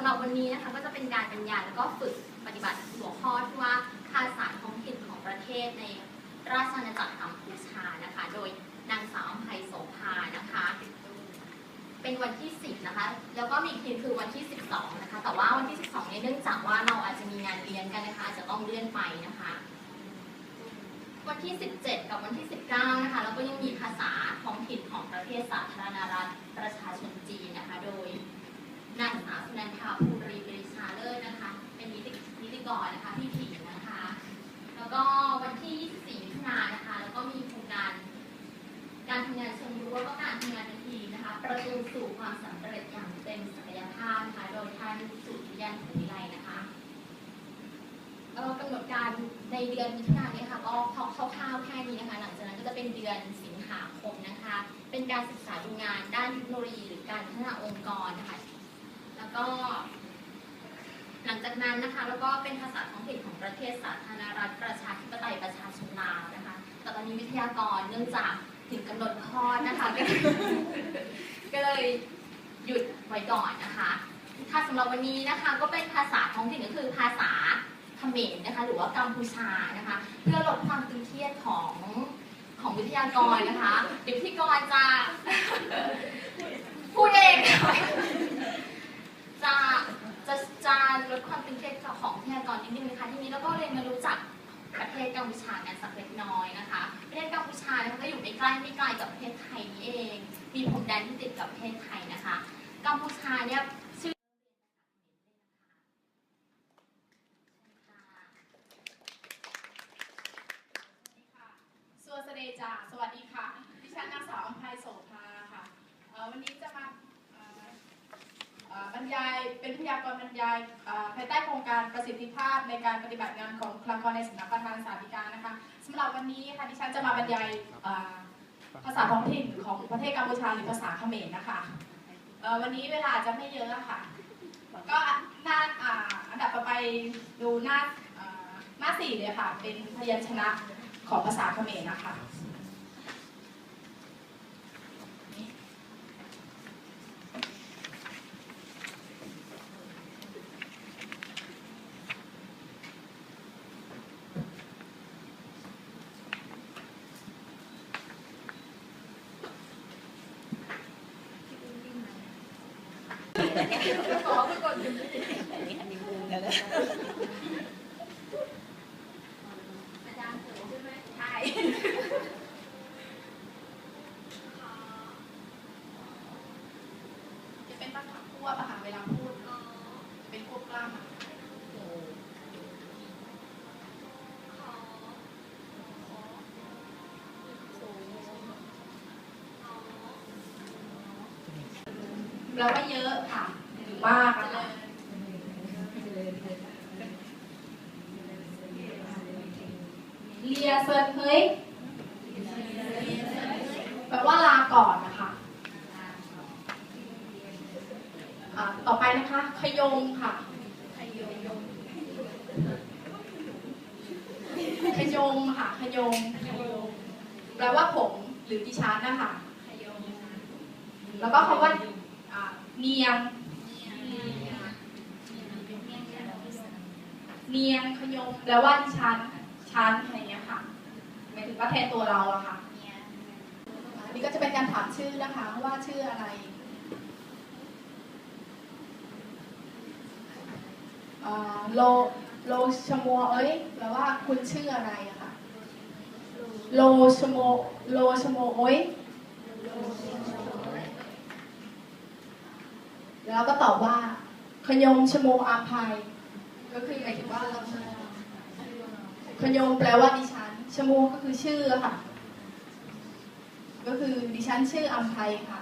สำหรับวันนี้นะคะก็จะเป็นการบรรยายแล้วก็ฝึกปฏิบัติหัวข้อที่ว่าภาษาท้องถิ่นของประเทศในราชอาณาจักรกัมพูชานะคะ โดยนางสาวอภัยโสภานะคะ เป็นวันที่ 10 นะคะ แล้วก็มีอีกทีคือวันที่ 12 นะคะ แต่ว่าวันที่ 12เนี่ยเนื่องจากว่าเราอาจจะมีงานเรียนกันนะคะอาจจะต้องเลื่อนไปนะคะ วันที่ 17 กับวันที่ 19 นะคะ แล้วก็ยังมีภาษาท้องถิ่นของประเทศสาธารณรัฐประชาชนจีนนะคะ โดย นันทาภูริบริชาเลิศนะคะ เป็นนิตินิติกรนะคะพี่ผิงนะคะ แล้วก็วันที่ 24มิถุนายนนะคะ แล้วก็มีโครงการ การทำงานเชิงรู้วก็การทำงานเป็นทีนะคะ ประตูสู่ความสำเร็จอย่างเต็มศักยภาพนะคะ โดยท่านสุริยันถุวิไลนะคะเอ่อกำหนดการในเดือนมิถุนายนนี่ยค่ะก็คร่าวๆแค่นี้นะคะ หลังจากนั้นก็จะเป็นเดือนสิงหาคมนะคะ เป็นการศึกษาดูงานด้านเทคโนโลยีหรือการพัฒนาองค์กรนะคะ แล้วก็ หลังจากนั้นนะคะ แล้วก็เป็นภาษาท้องถิ่นของประเทศสาธารณรัฐประชาธิปไตยประชาชนลาวนะคะ แต่ตอนนี้วิทยากรเนื่องจากถึงกำหนดคลอดนะคะ ก็เลยหยุดไว้ก่อนนะคะค่ะสำหรับวันนี้นะคะก็เป็นภาษาท้องถิ่นก็คือภาษาเขมรนะคะ หรือว่ากัมพูชานะคะ เพื่อลดความตึงเครียดของของวิทยากรนะคะ เดี๋ยวพิธีกรจะพูดเอง จะจะจะลดความตึงเครียดของวิทยากรนิดนึงนะคะ ทีนี้เราก็เลยมารู้จักประเทศกัมพูชากันสักเล็กน้อยนะคะ ประเทศกัมพูชานะคะก็อยู่ไม่ใกล้ไม่ไกลกับประเทศไทยนี่เอง มีพรมแดนที่ติดกับประเทศไทยนะคะ กัมพูชาเนี่ยชื่อสวัสดีจ้าสวัสดีค่ะดิฉันนางสาวอัมภัยโสภาค่ะเอ่อวันนี้จะมาเอ่อเอ่อบ รรยายเป็นพยากรบรรยายภายใต้โครงการประสิทธิภาพในการปฏิบัติงานของคลากรในสำนักประธานสาธิการนะคะสำหรับวันนี้ค่ะดิฉันจะมาบรรยายภาษาท้องถิ่นของประเทศกัมพูชาหรือภาษาเขมรนะคะวันนี้เวลาจะไม่เยอะอะค่ะก็หน้าดอันดับต่อไปดูหน้าอ่าหน้าสี่เลยค่ะ เป็นพยัญชนะของภาษาเขมรนะคะ ขอไปกดอาจารย์เสริมใช่ไหมใช่จะเป็นภาษาควบอะค่ะเวลาพูดเป็นควบกล้ามอะ แปลว่าเยอะค่ะหรือมากอะค่ะเลียเซิร์นเฮ้ยแปลว่าลาก่อนนะคะอ่าต่อไปนะคะขยงค่ะขยงขยงค่ะขยงแปลว่าผมหรือดิฉันนะคะแล้วก็คำว่า เนียง เนียงขยงแปลว่าดิฉันชั้นอะไรเงี้ยค่ะหมายถึงว่าแทนตัวเราอะค่ะอันนี้ก็จะเป็นการถามชื่อนะคะว่าชื่ออะไรอ่าโลโลชโมเอ้ยแปลว่าคุณชื่ออะไรอะค่ะโลชโมโลชโมเอ้ย แล้วก็ตอบว่าขยงชโมอาภัย ก็คือหมายถึงว่าเราขยงแปลว่าดิฉันชโมก็คือชื่อค่ะ ก็คือดิฉันชื่ออัมภัยค่ะ